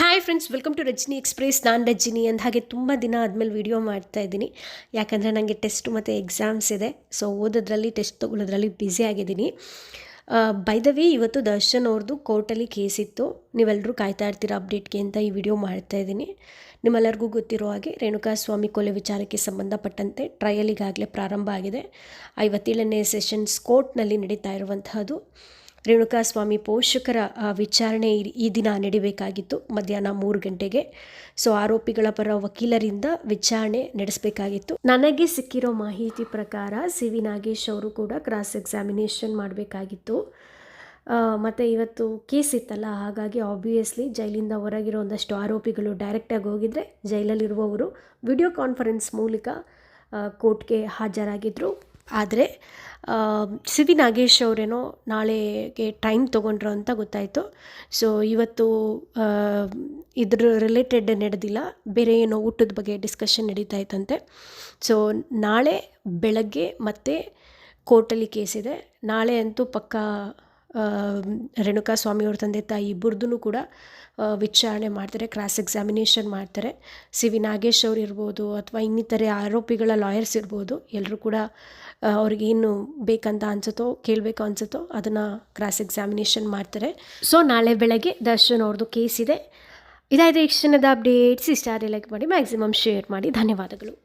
Hi friends welcome to Rajini express ನಾನು ರಜನಿ ಅಂದ ಹಾಗೆ ತುಂಬ ದಿನ ಆದಮೇಲೆ ವಿಡಿಯೋ ಮಾಡ್ತಾ ಇದ್ದೀನಿ. ಯಾಕಂದರೆ ನನಗೆ ಟೆಸ್ಟ್ ಮತ್ತು ಎಕ್ಸಾಮ್ಸ್ ಇದೆ. ಸೊ ಓದೋದ್ರಲ್ಲಿ ಟೆಸ್ಟ್ ತೊಗೊಳೋದ್ರಲ್ಲಿ ಬ್ಯುಸಿ ಆಗಿದ್ದೀನಿ. ಬೈದವಿ ಇವತ್ತು ದರ್ಶನ್ ಅವ್ರದ್ದು ಕೋರ್ಟಲ್ಲಿ ಕೇಸ್ ಇತ್ತು. ನೀವೆಲ್ಲರೂ ಕಾಯ್ತಾ ಇರ್ತೀರ ಅಪ್ಡೇಟ್ಗೆ ಅಂತ ಈ ವಿಡಿಯೋ ಮಾಡ್ತಾ ಇದ್ದೀನಿ. ನಿಮ್ಮೆಲ್ಲರಿಗೂ ಗೊತ್ತಿರೋ ಹಾಗೆ ರೇಣುಕಾ ಸ್ವಾಮಿ ಕೊಲೆ ವಿಚಾರಕ್ಕೆ ಸಂಬಂಧಪಟ್ಟಂತೆ ಟ್ರಯಲ್ ಈಗಾಗಲೇ ಪ್ರಾರಂಭ ಆಗಿದೆ. ಐವತ್ತೇಳನೇ ಸೆಷನ್ಸ್ ಕೋರ್ಟ್ನಲ್ಲಿ ನಡೀತಾ ಇರುವಂತಹದ್ದು. ರೇಣುಕಾಸ್ವಾಮಿ ಪೋಷಕರ ವಿಚಾರಣೆ ಈ ದಿನ ನಡಿಬೇಕಾಗಿತ್ತು ಮಧ್ಯಾಹ್ನ ಮೂರು ಗಂಟೆಗೆ. ಸೊ, ಆರೋಪಿಗಳ ಪರ ವಕೀಲರಿಂದ ವಿಚಾರಣೆ ನಡೆಸಬೇಕಾಗಿತ್ತು. ನನಗೆ ಸಿಕ್ಕಿರೋ ಮಾಹಿತಿ ಪ್ರಕಾರ ಸಿ ವಿ ನಾಗೇಶ್ ಅವರು ಕೂಡ ಕ್ರಾಸ್ ಎಕ್ಸಾಮಿನೇಷನ್ ಮಾಡಬೇಕಾಗಿತ್ತು. ಮತ್ತು ಇವತ್ತು ಕೇಸ್ ಇತ್ತಲ್ಲ, ಹಾಗಾಗಿ ಆಬ್ವಿಯಸ್ಲಿ ಜೈಲಿಂದ ಹೊರಗಿರೋ ಒಂದಷ್ಟು ಆರೋಪಿಗಳು ಡೈರೆಕ್ಟಾಗಿ ಹೋಗಿದ್ರೆ ಜೈಲಲ್ಲಿರುವವರು ವಿಡಿಯೋ ಕಾನ್ಫರೆನ್ಸ್ ಮೂಲಕ ಕೋರ್ಟ್ಗೆ ಹಾಜರಾಗಿದ್ದರು ಆದರೆ ಸಿ ವಿ ನಾಗೇಶ್ ಅವರೇನೋ ನಾಳೆಗೆ ಟೈಮ್ ತೊಗೊಂಡ್ರು ಅಂತ ಗೊತ್ತಾಯಿತು. ಸೊ ಇವತ್ತು ಇದ್ರ ರಿಲೇಟೆಡ್ ನಡೆದಿಲ್ಲ. ಬೇರೆ ಏನೋ ಊಟದ ಬಗ್ಗೆ ಡಿಸ್ಕಷನ್ ನಡೀತಾ ಇತ್ತಂತೆ. ಸೊ ನಾಳೆ ಬೆಳಗ್ಗೆ ಮತ್ತೆ ಕೋರ್ಟಲ್ಲಿ ಕೇಸ್ ಇದೆ. ನಾಳೆ ಅಂತೂ ಪಕ್ಕ ರೇಣುಕಾ ಸ್ವಾಮಿಯವ್ರ ತಂದೆ ತಾಯಿ ಇಬ್ಬರದೂ ಕೂಡ ವಿಚಾರಣೆ ಮಾಡ್ತಾರೆ ಕ್ರಾಸ್ ಎಕ್ಸಾಮಿನೇಷನ್ ಮಾಡ್ತಾರೆ. ಸಿ ವಿ ನಾಗೇಶ್ ಅವ್ರು ಇರ್ಬೋದು ಅಥವಾ ಇನ್ನಿತರೆ ಆರೋಪಿಗಳ ಲಾಯರ್ಸ್ ಇರ್ಬೋದು ಎಲ್ಲರೂ ಕೂಡ ಅವ್ರಿಗೆ ಅವ್ರಿಗೇನು ಬೇಕಂತ ಅನ್ಸುತ್ತೋ, ಕೇಳಬೇಕು ಅನ್ಸುತ್ತೋ ಅದನ್ನು ಕ್ರಾಸ್ ಎಕ್ಸಾಮಿನೇಷನ್ ಮಾಡ್ತಾರೆ. ಸೊ ನಾಳೆ ಬೆಳಗ್ಗೆ ದರ್ಶನ್ ಅವ್ರದ್ದು ಕೇಸ್ ಇದೆ. ಇದಾಯಿತು ಈ ಕ್ಷಣದ ಅಪ್ಡೇಟ್ಸ್ ಇಷ್ಟ ಲೈಕ್ ಮಾಡಿ ಮ್ಯಾಕ್ಸಿಮಮ್ ಶೇರ್ ಮಾಡಿ. ಧನ್ಯವಾದಗಳು.